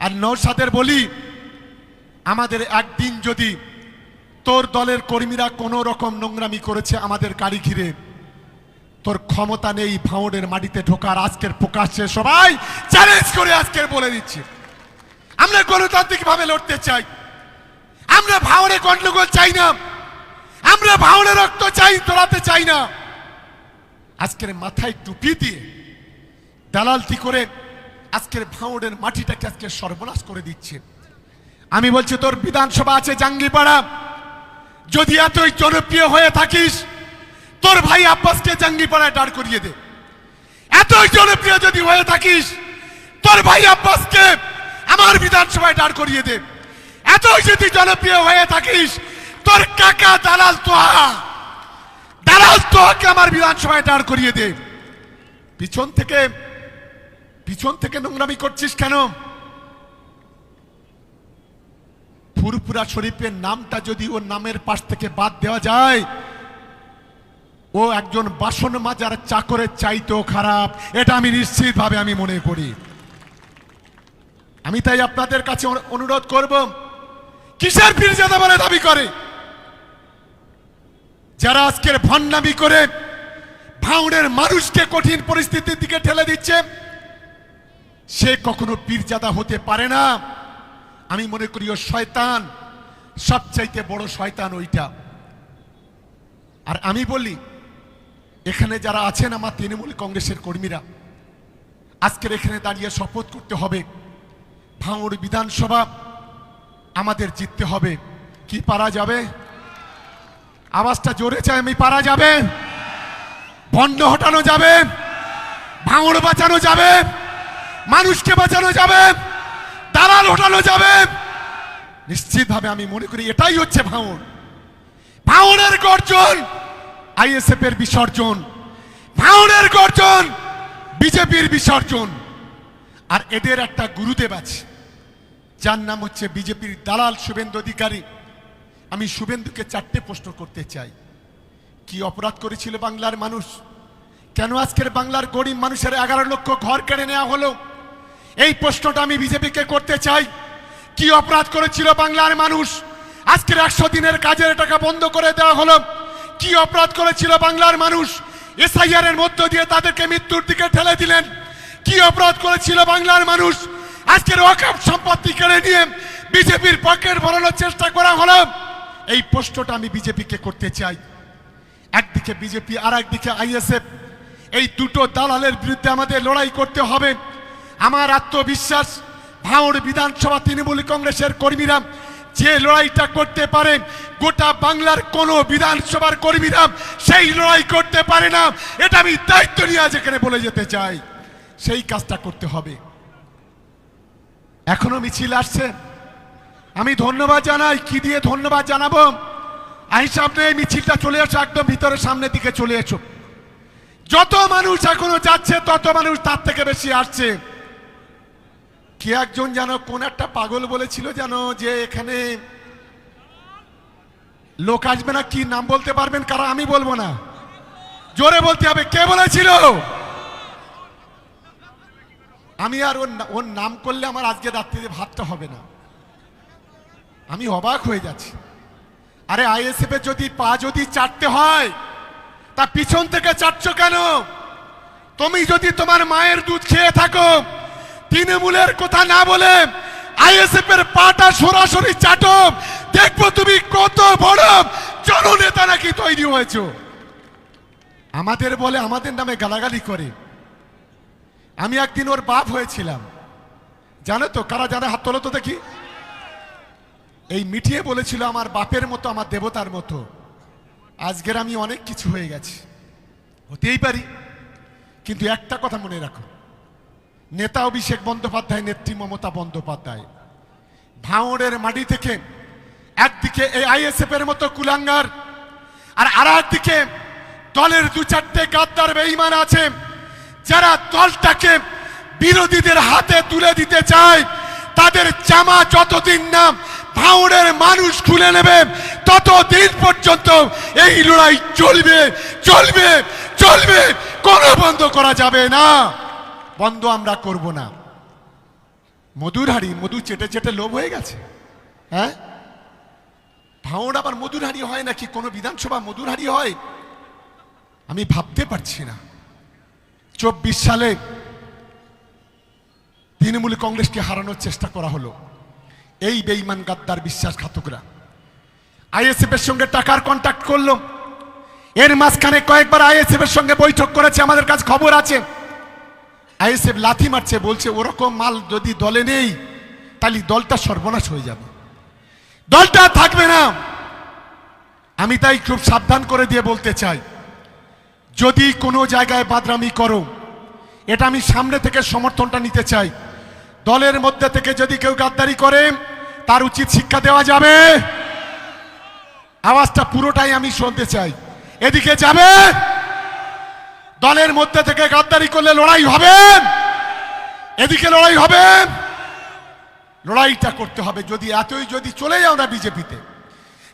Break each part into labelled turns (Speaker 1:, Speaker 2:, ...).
Speaker 1: আর নৌসাদের বলি, আমাদের একদিন যদি তোর দলের কর্মীরা কোনো রকম নোংরামি করেছে আমাদের গাড়ি ঘিরে, তোর ক্ষমতা নেই ভাঁড়ের মাটিতে ঢোকার, আজকের প্রকাশ্যে সবাই চ্যালেঞ্জ করে আজকের বলে দিচ্ছি। আমরা গণতান্ত্রিক ভাবে লড়তে চাই। আমরা ভাঁড়ে গন্ডগোল চাই না। আমরা ভাঁড়ে রক্ত চাই তোলাতে চাই না। আজকের মাথায় টুপি দিয়ে দালালতি করে আজকের ভাঁড়ের মাটিটাকে আজকে সর্বনাশ করে দিচ্ছে। আমি বলছি, তোর বিধানসভা আছে জাঙ্গিপাড়া। যদি এতই জনপ্রিয় হয়ে থাকিস, তোর ভাই আব্বাসকে জাঙ্গিপাড়ায় দাঁড় করিয়ে দে। এতই জনপ্রিয় যদি হয়ে থাকিস, তোর ভাই আব্বাসকে আমার বিধানসভায় দাঁড় করিয়ে দে। এতই যদি জনপ্রিয় হয়ে থাকিস, তোর কাকা দালাল তোহা, দালাল তোহাকে আমার বিধানসভায় দাঁড় করিয়ে দে। পিছন থেকে পিছন থেকে নোংরামি করছিস কেন? ফুরফুরা শরীফের নামটা যদি ওর নামের পাশ থেকে বাদ দেওয়া যায়, ও একজন বাসন মাজার চাকরের চাইতেও খারাপ। এটা আমি নিশ্চিতভাবে আমি মনে করি। আমি তাই আপনাদের কাছে অনুরোধ করব, কিসের পীরজাদা বলে দাবি করে? যারা আজকের ভণ্ডামি করে, ভাউনের মানুষকে কঠিন পরিস্থিতির দিকে ঠেলে দিচ্ছে সে কখনো পীরজাদা হতে পারে না। আমি মনে করি ও শয়তান। সবচাইতে বড় শয়তান ওইটা। আর আমি বলি, এখানে যারা আছেন আমার তৃণমূল কংগ্রেসের কর্মীরা, আজকের এখানে দাঁড়িয়ে শপথ করতে হবে। ভাঙড় বিধানসভা আমাদের জিততে হবে। কি পারা যাবে? আওয়াজটা জোরে চাই, আমি পারা যাবে? বন্ধ হটানো যাবে? ভাঙড় বাঁচানো যাবে? মানুষকে বাঁচানো যাবে, দালাল হটানো যাবে। নিশ্চিতভাবে আমি মনে করি এটাই হচ্ছে ভাঙড় ভাঙড়ের গর্জন, আইএসএফ এর বিসর্জন। ভাঙড়ের গর্জন, বিজেপির বিসর্জন। আর এদের একটা গুরুদেব আছে, যার নাম হচ্ছে বিজেপির দালাল শুভেন্দু অধিকারী। আমি শুভেন্দুকে চারটে প্রশ্ন করতে চাই। কি অপরাধ করেছিল বাংলার মানুষ? কেন আজকের বাংলার গরিব মানুষের এগারো লক্ষ ঘর কেড়ে নেওয়া হলো? এই প্রশ্নটা আমি বিজেপিকে করতে চাই। কি অপরাধ করেছিল বাংলার মানুষ? আজকের একশো দিনের কাজের টাকা বন্ধ করে দেওয়া হলো। কি অপরাধ করেছিল বাংলার মানুষ? এসআইআর এর মধ্য দিয়ে তাদেরকে মৃত্যুর দিকে ঠেলে দিলেন। কি অপরাধ করেছিল বাংলার মানুষ? আজকের ওয়াকাপ সম্পত্তি কেড়ে নিয়ে বিজেপির পকেট ভরানোর চেষ্টা করা হলো। এই প্রশ্নটা আমি বিজেপিকে করতে চাই। একদিকে বিজেপি আর একদিকে আইএসএফ। এই দুটো দালালের বিরুদ্ধে আমাদের লড়াই করতে হবে। আমার আত্মবিশ্বাস, ভাঙড় বিধানসভা তৃণমূল কংগ্রেসের কর্মীরা যে লড়াইটা করতে পারে, গোটা বাংলার কোনো বিধানসভার কর্মীরা সেই লড়াই করতে পারে না। এটা আমি দায়িত্ব নিয়ে এখানে বলে যেতে চাই। সেই কাজটা করতে হবে। এখনও মিছিল আসছে। আমি ধন্যবাদ জানাই। কি দিয়ে ধন্যবাদ জানাব? আই সামনে এই মিছিলটা চলে এসো, একদম ভিতরে সামনের দিকে চলে এসো। যত মানুষ এখনও যাচ্ছে, তত মানুষ তার থেকে বেশি আসছে। কে একজন যেন কোন একটা পাগল বলেছিল যেন যে এখানে লোক আসবে না, কি নাম বলতে পারবেন? কারণ আমি বলব না। জোরে বলতে হবে, কে বলেছিল? আমি আর ওর ওর নাম করলে আমার আজকে রাত্রিতে ভাতটা হবে না। আমি অবাক হয়ে যাচ্ছি। আরে আইএসএফ এর যদি পা যদি চাটতে হয়, তা পিছন থেকে চাটছো কেন? তুমি যদি তোমার মায়ের দুধ খেয়ে থাকো তৃণমূলের কথা না বলে আইএসএফ এর পাটা সরাসরি চাটো দেখব তুমি কত বড় জননেতা নাকি তৈরি হয়েছ। আমাদের বলে আমাদের নামে গালাগালি করে। আমি একদিন ওর বাপ হয়েছিলাম। জানো তো, কারা জানে হাত তোলো তো দেখি? এই মিটিয়ে বলেছিল আমার বাপের মতো, আমার দেবতার মতো। আজকের আমি অনেক কিছু হয়ে গেছি। হতেই পারি। কিন্তু একটা কথা মনে রাখো। নেতা অভিষেক বন্দ্যোপাধ্যায়, নেত্রী মমতা বন্দ্যোপাধ্যায়। ভাঙড়ের মাটি থেকে একদিকে এই আইএসএফ এর মতো কুলাঙ্গার, আর আর একদিকে দলের দু চারটে গাদ্দার বেঈমান আছে, যারা দলটাকে বিরোধীদের হাতে তুলে দিতে চায়, তাদের জামা যতদিন না ভাঙড়ের মানুষ খুলে নেবে, ততদিন পর্যন্ত এই লড়াই চলবে চলবে চলবে, কোনো বন্ধ করা যাবে না। বন্ধ আমরা করব না। মধুর হাড়ি মধু চেটে চেটে লোভ হয়ে গেছে। হ্যাঁ? ভাঙড় আবার মধুর হাড়ি হয় নাকি? কোনো বিধানসভা মধুর হাড়ি হয়? আমি ভাবতে পারছি না। চব্বিশ সালে তৃণমূল কংগ্রেসকে হারানোর চেষ্টা করা হলো। এই বেইমান গাদ্দার বিশ্বাসঘাতকরা। আইএসএফ এর সঙ্গে টাকার কন্ট্যাক্ট করল। এর মাঝখানে কয়েকবার আইএসএফ এর সঙ্গে বৈঠক করেছে, আমাদের কাছে খবর আছে। আইএসএফ লাথি মারছে, বলছে, ওরকম মাল যদি দলে নেই, তাহলে দলটা সর্বনাশ হয়ে যাবে। দলটা থাকবে না। আমি তাই খুব সাবধান করে দিয়ে বলতে চাই, যদি কোনো জায়গায় বাদরামি করো, এটা আমি সামনে থেকে সমর্থনটা নিতে চাই। দলের মধ্যে থেকে যদি কেউ গাদ্দারি করে, তার উচিত শিক্ষা দেওয়া যাবে। আওয়াজটা পুরোটাই আমি শুনতে চাই। এদিকে যাবে। দলের মধ্যে থেকে গাদ্দারি করলে লড়াই হবে। এদিকে লড়াই হবে। লড়াইটা করতে হবে। যদি এতই যদি চলে যাও না বিজেপিতে,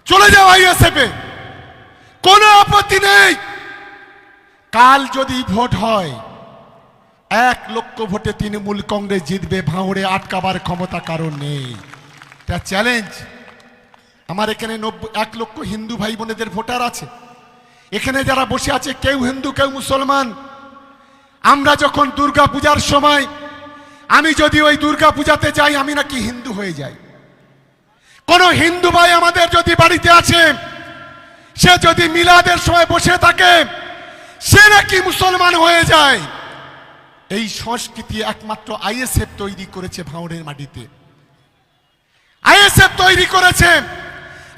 Speaker 1: চলে যাও আইএসএফ এ, কোনো আপত্তি নেই। কাল যদি ভোট হয়, এক লক্ষ ভোটে তৃণমূল কংগ্রেস জিতবে, ভাঙড়ে আটকাবার ক্ষমতা কারণ নেই। এটা চ্যালেঞ্জ আমার এখানে নব্বই, এক লক্ষ হিন্দু ভাই বোনেদের ভোটার আছে। এখানে যারা বসে আছে, কেউ হিন্দু, কেউ মুসলমান, আমরা যখন দুর্গা পূজার সময়, আমি যদি ওই দুর্গা পূজাতে যাই, আমি নাকি হিন্দু হয়ে যাই। কোন হিন্দু ভাই আমাদের যদি বাড়িতে আছে সে যদি মিলাদের সময় বসে থাকে, সে নাকি মুসলমান হয়ে যায়। এই সংস্কৃতি একমাত্র আইএসএফ তৈরি করেছে ভাঁড়ের মাটিতে। আইএসএফ তৈরি করেছে।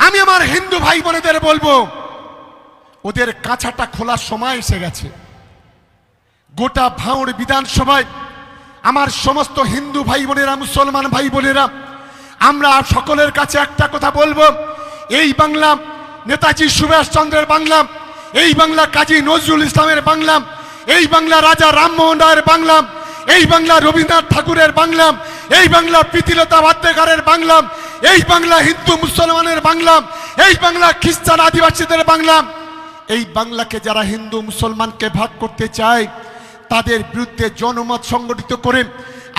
Speaker 1: আমি আমার হিন্দু ভাই বোনেদের বলব ওদের কাঁচাটা খোলার সময় এসে গেছে। গোটা ভাঁড় বিধানসভায় আমার সমস্ত হিন্দু ভাই বোনেরা, মুসলমান ভাই বোনেরা, আমরা সকলের কাছে একটা কথা বলব। এই বাংলা নেতাজি সুভাষচন্দ্রের বাংলা, এই বাংলা কাজী নজরুল ইসলামের বাংলা, এই বাংলা রাজা রামমোহন রায়ের বাংলা, এই বাংলা রবীন্দ্রনাথ ঠাকুরের বাংলা, এই বাংলা প্রীতিলতা বাদ্যকারের বাংলা, এই বাংলা হিন্দু মুসলমানের বাংলা, এই বাংলা খ্রিস্টান আদিবাসীদের বাংলা। এই বাংলাকে যারা হিন্দু মুসলমানকে ভাগ করতে চায়, তাদের বিরুদ্ধে জনমত সংগঠিত করে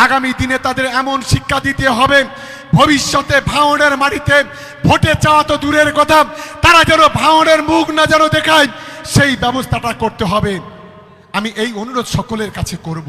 Speaker 1: আগামী দিনে তাদের এমন শিক্ষা দিতে হবে, ভবিষ্যতে ভাঙনের মাটিতে ভোটে চাওয়া তো দূরের কথা, তারা যেন ভাঙনের মুখ না যেন দেখায়, সেই ব্যবস্থাটা করতে হবে। আমি এই অনুরোধ সকলের কাছে করব।